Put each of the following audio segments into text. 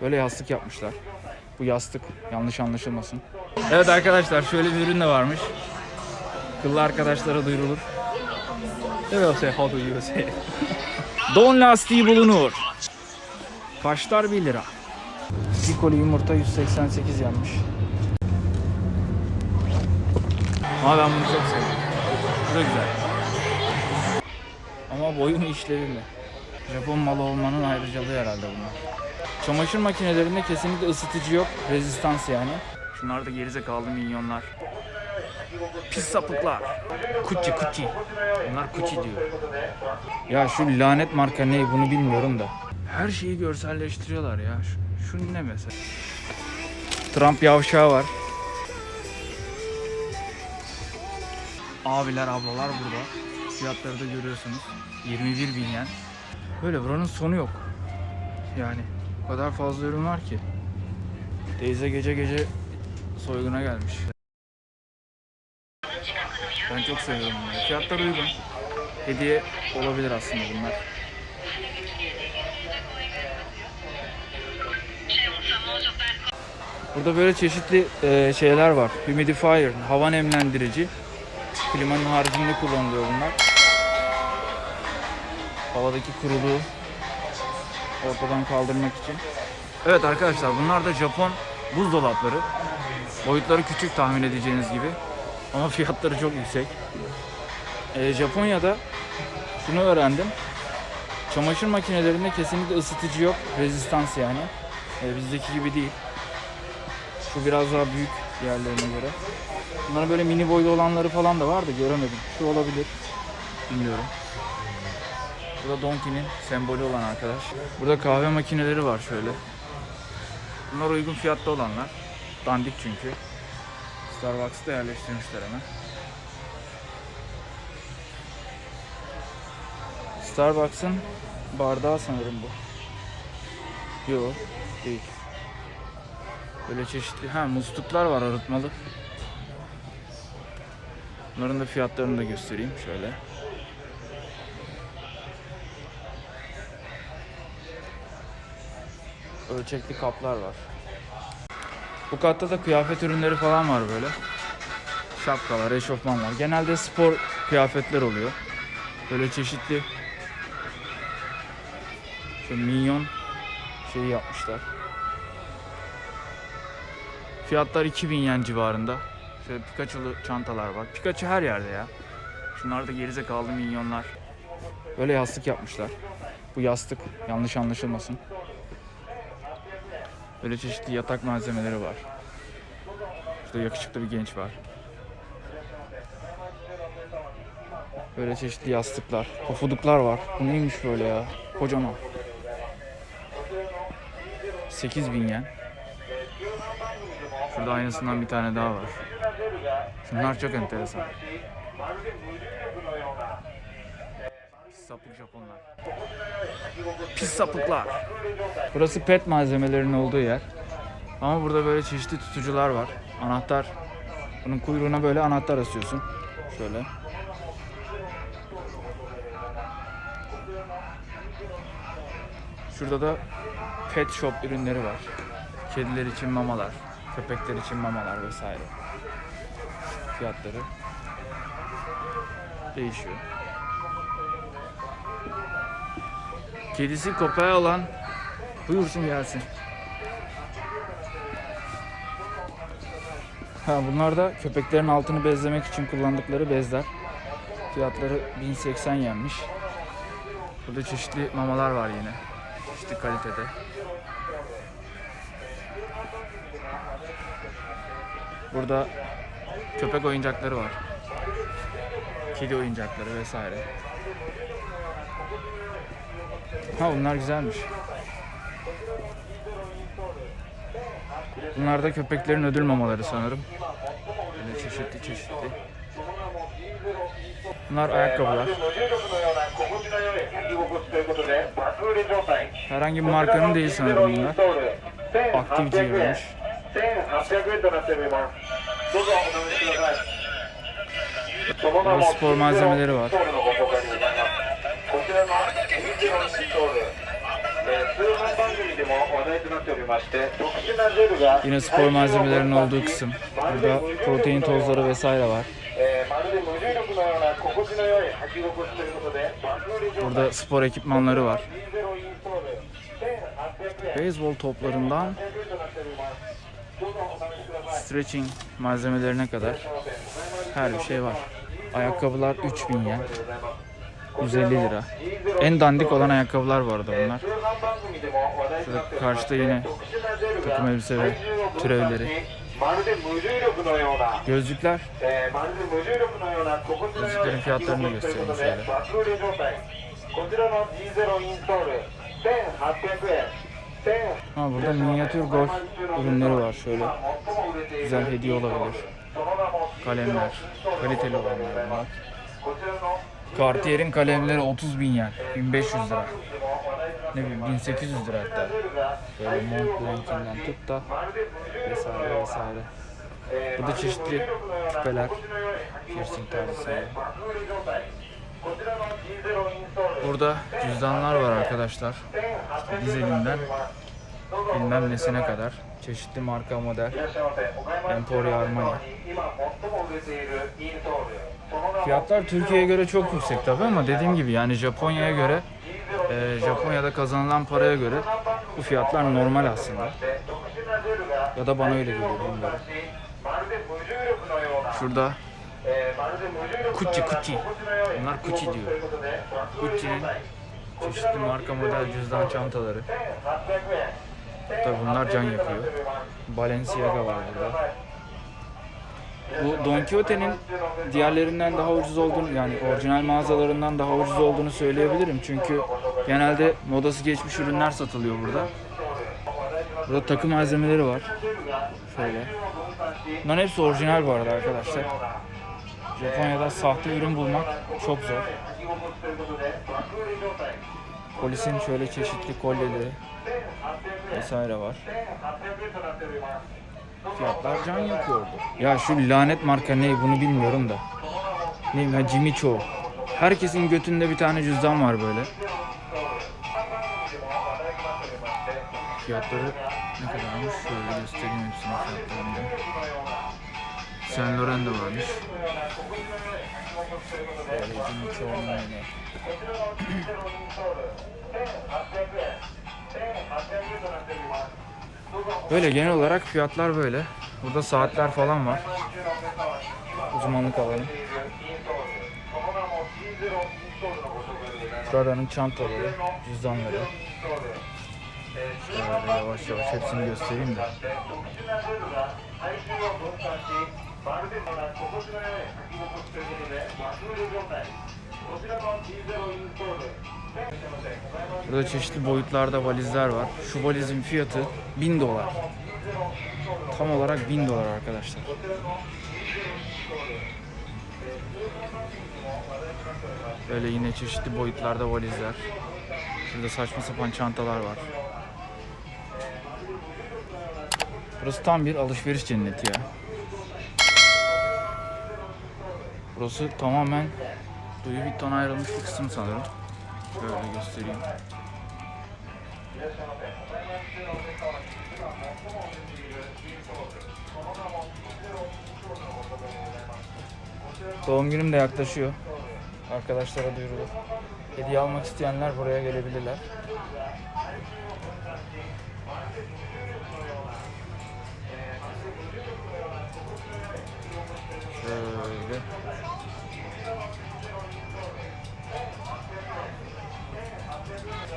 Böyle yastık yapmışlar. Bu yastık yanlış anlaşılmasın. Evet arkadaşlar şöyle bir ürün de varmış. Kıllı arkadaşlara duyurulur. Evet say how do you say? Don lastiği bulunur. Kaşlar 1 lira. Bir koli yumurta 188 yanmış. Ama ben bunu çok seviyorum. Bu da güzel. Ama boyu mu işlevi mi? Japon malı olmanın ayrıcalığı herhalde bunlar. Çamaşır makinelerinde kesinlikle ısıtıcı yok. Rezistans yani. Şunlar da gerizekalı minyonlar. Pis sapıklar. Kuçi kuçi. Bunlar kuçi diyor. Ya şu lanet marka ne bunu bilmiyorum da. Her şeyi görselleştiriyorlar ya. Şu, şu ne mesela? Trump yavşağı var. Abiler ablalar burada. Fiyatları da görüyorsunuz. 21 bin yen. Böyle buranın sonu yok. Yani o kadar fazla ürün var ki. Teyze gece gece soyguna gelmiş. Ben çok seviyorum bunları. Fiyatlar uygun. Hediye olabilir aslında bunlar. Burada böyle çeşitli e, şeyler var. Humidifier, hava nemlendirici. Klimanın haricinde kullanılıyor bunlar. Havadaki kuruluğu ortadan kaldırmak için. Evet arkadaşlar bunlar da Japon buzdolapları. Boyutları küçük tahmin edeceğiniz gibi. Ama fiyatları çok yüksek. Ee, Japonya'da şunu öğrendim. Çamaşır makinelerinde kesinlikle ısıtıcı yok. Rezistans yani. Ee, bizdeki gibi değil. Şu biraz daha büyük diğerlerine göre. Bunların böyle mini boylu olanları falan da var da göremedim. Şu olabilir. Bilmiyorum. Bu da Donki'nin sembolü olan arkadaş. Burada kahve makineleri var şöyle. Bunlar uygun fiyatta olanlar. Dandik çünkü. Starbucks'ta yerleştirmişler hemen. Starbucks'ın bardağı sanırım bu. Yok, değil. Böyle çeşitli, ha musluklar var arıtmalı. Bunların da fiyatlarını da göstereyim şöyle. Ölçekli kaplar var. Bu katta da kıyafet ürünleri falan var böyle. Şapkalar, eşofmanlar. Genelde spor kıyafetler oluyor. Böyle çeşitli şu minyon şeyi yapmışlar. Fiyatlar 2000 yen civarında. Şöyle Pikachu'lu çantalar var. Pikachu her yerde ya. Şunlar da gerizekalı minyonlar. Böyle yastık yapmışlar. Bu yastık yanlış anlaşılmasın. Böyle çeşitli yatak malzemeleri var. Şurada yakışıklı bir genç var. Böyle çeşitli yastıklar, pofuduklar var. Bu neymiş böyle ya? Kocaman. 8000 yen. Şurada aynısından bir tane daha var. Şunlar çok enteresan. Pis sapık Japonlar. Pis sapıklar. Burası pet malzemelerinin olduğu yer. Ama burada böyle çeşitli tutucular var. Anahtar. Bunun kuyruğuna böyle anahtar asıyorsun. Şöyle. Şurada da pet shop ürünleri var. Kediler için mamalar, köpekler için mamalar vesaire. Fiyatları değişiyor. Kedisi köpeği olan buyursun gelsin. Ha bunlar da köpeklerin altını bezlemek için kullandıkları bezler. Fiyatları 1080 yenmiş. Burada çeşitli mamalar var yine. Çeşitli kalitede. Burada köpek oyuncakları var. Kedi oyuncakları vesaire. Ha bunlar güzelmiş. Bunlar da köpeklerin ödül mamaları sanırım. Böyle çeşitli çeşitli. Bunlar ayakkabılar. Herhangi bir markanın değil sanırım bunlar. Activity vermiş. Burada spor malzemeleri var. Yine spor malzemelerinin olduğu kısım. Burada protein tozları vesaire var. Burada spor ekipmanları var. Beyzbol toplarından stretching malzemelerine kadar her bir şey var. Ayakkabılar 3000 yen. 150 lira. En dandik olan ayakkabılar vardı bunlar. Şurada karşıda yine takım elbise ve türevleri. Gözlükler. Gözlüklerin fiyatlarını da göstereyim şöyle. 1800 Ha burada minyatür golf ürünleri var şöyle. Güzel hediye olabilir. Kalemler. Kaliteli olanlar bunlar. Cartier'in kalemleri 30 bin yen. 1500 lira. Ne bileyim 1800 lira hatta. Böyle Mont tut da vesaire vesaire. Burada çeşitli küpeler, piercing tarzı. Burada cüzdanlar var arkadaşlar. Dizelinden bilmem nesine kadar. Çeşitli marka model. Emporio Armani. Fiyatlar Türkiye'ye göre çok yüksek tabi ama dediğim gibi yani Japonya'ya göre e, Japonya'da kazanılan paraya göre bu fiyatlar normal aslında. Ya da bana öyle geliyor bilmiyorum. Şurada Gucci, Gucci. Bunlar Gucci diyor. Gucci'nin çeşitli marka model cüzdan çantaları. Tabi bunlar can yakıyor. Balenciaga var burada. Bu Don Quixote'nin diğerlerinden daha ucuz olduğunu yani orijinal mağazalarından daha ucuz olduğunu söyleyebilirim. Çünkü genelde modası geçmiş ürünler satılıyor burada. Burada takım malzemeleri var. Şöyle. Bunların hepsi orijinal bu arada arkadaşlar. Japonya'da sahte ürün bulmak çok zor. Polisin şöyle çeşitli kolyeleri vesaire var. Fiyatlar can yakıyordu. Ya şu lanet marka ne bunu bilmiyorum da. Neyim ha Jimmy Choo. Herkesin götünde bir tane cüzdan var böyle. Fiyatları ne kadarmış? Şöyle göstereyim hepsini fiyatlarını. Saint Laurent de varmış. Şöyle Jimmy Choo'nun öyle. Böyle genel olarak fiyatlar böyle. Burada saatler falan var. Uzmanlık alanı. Prada'nın çantaları, cüzdanları. Şöyle yavaş yavaş hepsini göstereyim de. Burada çeşitli boyutlarda valizler var. Şu valizin fiyatı 1000 dolar. Tam olarak 1000 dolar arkadaşlar. Böyle yine çeşitli boyutlarda valizler. Şurada saçma sapan çantalar var. Burası tam bir alışveriş cenneti ya. Burası tamamen Louis Vuitton ayrılmış bir kısım sanırım. Şöyle göstereyim. Doğum günüm de yaklaşıyor. Arkadaşlara duyurulur. Hediye almak isteyenler buraya gelebilirler. Şöyle.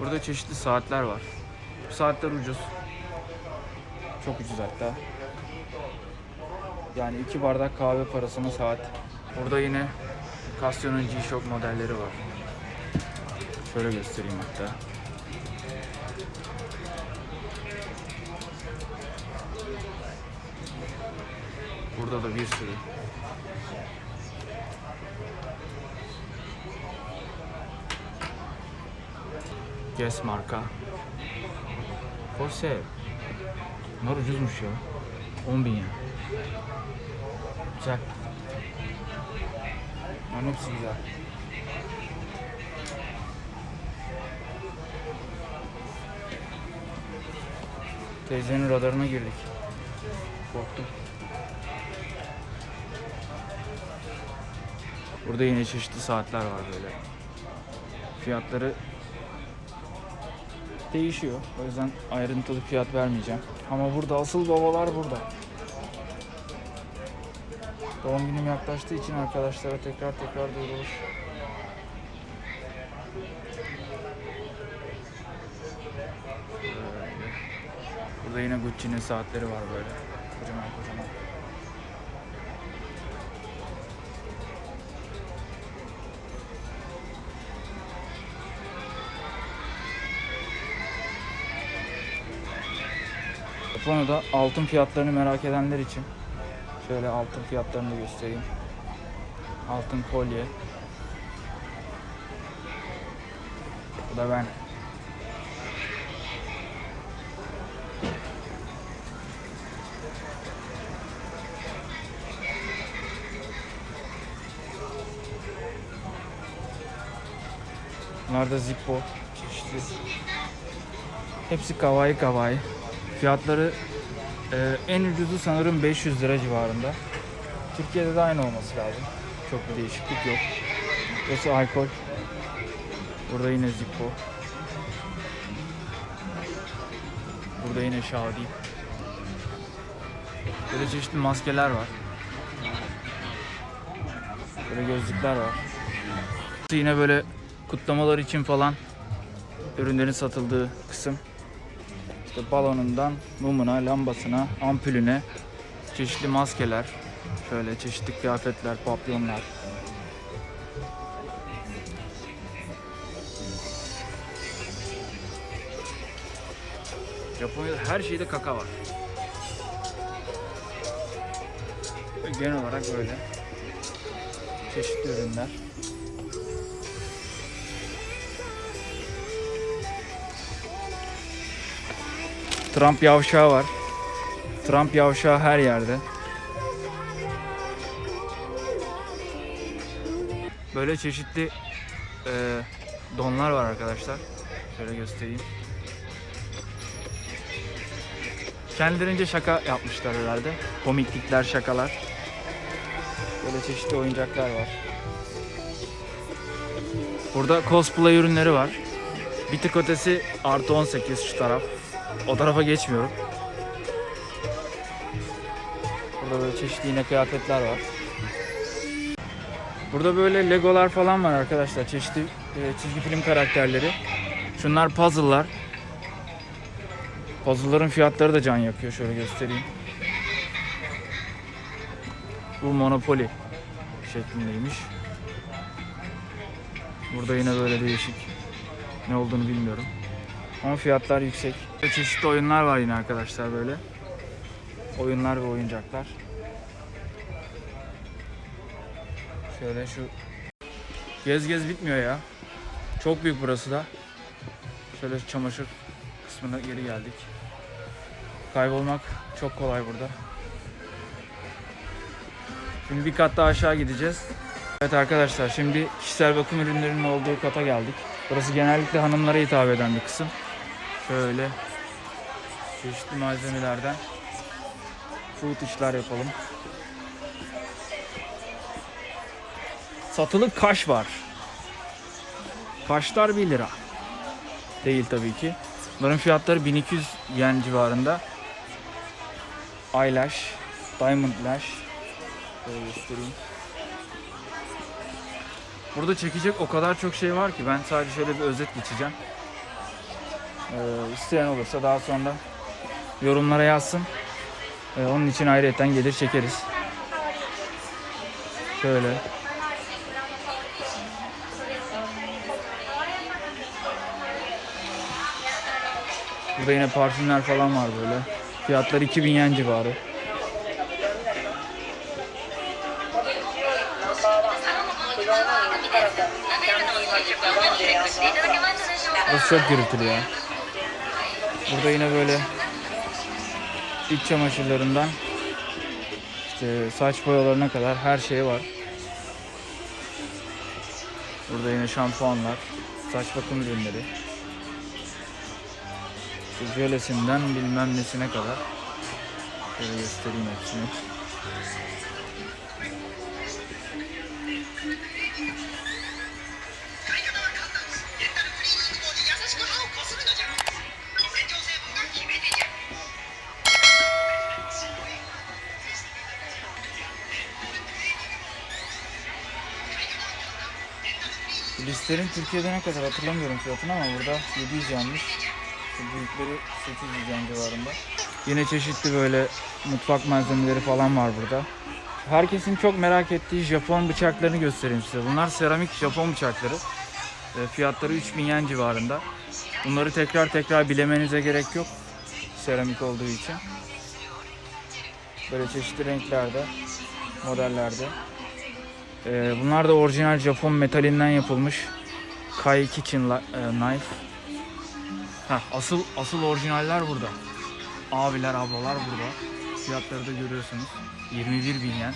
Burada çeşitli saatler var. Bu saatler ucuz. Çok ucuz hatta. Yani iki bardak kahve parasına saat. Burada yine Casio'nun G-Shock modelleri var. Şöyle göstereyim hatta. Burada da bir sürü. Guess marka. Forse. Bunlar ucuzmuş ya. 10 bin ya. Güzel. Bunların hepsi güzel. Teyzenin radarına girdik. Korktum. Burada yine çeşitli saatler var böyle. Fiyatları değişiyor. O yüzden ayrıntılı fiyat vermeyeceğim. Ama burada asıl babalar burada. Doğum günüm yaklaştığı için arkadaşlara tekrar tekrar duyurulur. Burada yine Gucci'nin saatleri var böyle. Kocaman kocaman. Japonya'da altın fiyatlarını merak edenler için şöyle altın fiyatlarını da göstereyim. Altın kolye. Bu da ben. Bunlar da Zippo çeşitli. Hepsi kawaii kawaii. Fiyatları e, en ucuzu sanırım 500 lira civarında. Türkiye'de de aynı olması lazım. Çok bir değişiklik yok. Burası alkol. Burada yine Zippo. Burada yine Şadi. Böyle çeşitli maskeler var. Böyle gözlükler var. Yine böyle kutlamalar için falan ürünlerin satıldığı kısım. İşte balonundan mumuna, lambasına, ampulüne çeşitli maskeler, şöyle çeşitli kıyafetler, papyonlar. Japonya'da her şeyde kaka var. Genel olarak böyle. Çeşitli ürünler. Trump yavşağı var. Trump yavşağı her yerde. Böyle çeşitli e, donlar var arkadaşlar. Şöyle göstereyim. Kendilerince şaka yapmışlar herhalde. Komiklikler, şakalar. Böyle çeşitli oyuncaklar var. Burada cosplay ürünleri var. Bir tık ötesi artı 18 şu taraf. O tarafa geçmiyorum. Burada böyle çeşitli yine kıyafetler var. Burada böyle legolar falan var arkadaşlar. Çeşitli e, çizgi film karakterleri. Şunlar puzzle'lar. Puzzle'ların fiyatları da can yakıyor. Şöyle göstereyim. Bu Monopoly şeklindeymiş. Burada yine böyle değişik ne olduğunu bilmiyorum. Ama fiyatlar yüksek. Çeşitli oyunlar var yine arkadaşlar böyle. Oyunlar ve oyuncaklar. Şöyle şu gez gez bitmiyor ya. Çok büyük burası da. Şöyle çamaşır kısmına geri geldik. Kaybolmak çok kolay burada. Şimdi bir kat daha aşağı gideceğiz. Evet arkadaşlar şimdi kişisel bakım ürünlerinin olduğu kata geldik. Burası genellikle hanımlara hitap eden bir kısım. Şöyle çeşitli malzemelerden food işler yapalım. Satılık kaş var. Kaşlar 1 lira. Değil tabii ki. Bunların fiyatları 1200 yen civarında. Eyelash, Diamond Lash. Şöyle göstereyim. Burada çekecek o kadar çok şey var ki ben sadece şöyle bir özet geçeceğim. Ee, isteyen olursa daha sonra yorumlara yazsın. Ee, onun için ayrıyeten gelir çekeriz. Şöyle. Burada yine parfümler falan var böyle. Fiyatlar 2000 yen civarı. Burası çok gürültülü ya. Burada yine böyle iç çamaşırlarından işte saç boyalarına kadar her şey var. Burada yine şampuanlar, saç bakım ürünleri. İşte jölesinden bilmem nesine kadar. Şöyle göstereyim hepsini. Listerin Türkiye'de ne kadar hatırlamıyorum fiyatını ama burada 700 yanmış. Büyükleri 800 yan civarında. Yine çeşitli böyle mutfak malzemeleri falan var burada. Herkesin çok merak ettiği Japon bıçaklarını göstereyim size. Bunlar seramik Japon bıçakları. E, Fiyatları 3000 yen civarında. Bunları tekrar tekrar bilemenize gerek yok. Seramik olduğu için. Böyle çeşitli renklerde, modellerde. Ee, bunlar da orijinal Japon metalinden yapılmış Kai Kitchen e, Knife. Heh, asıl asıl orijinaller burada. Abiler, ablalar burada. Fiyatları da görüyorsunuz. 21 bin yen.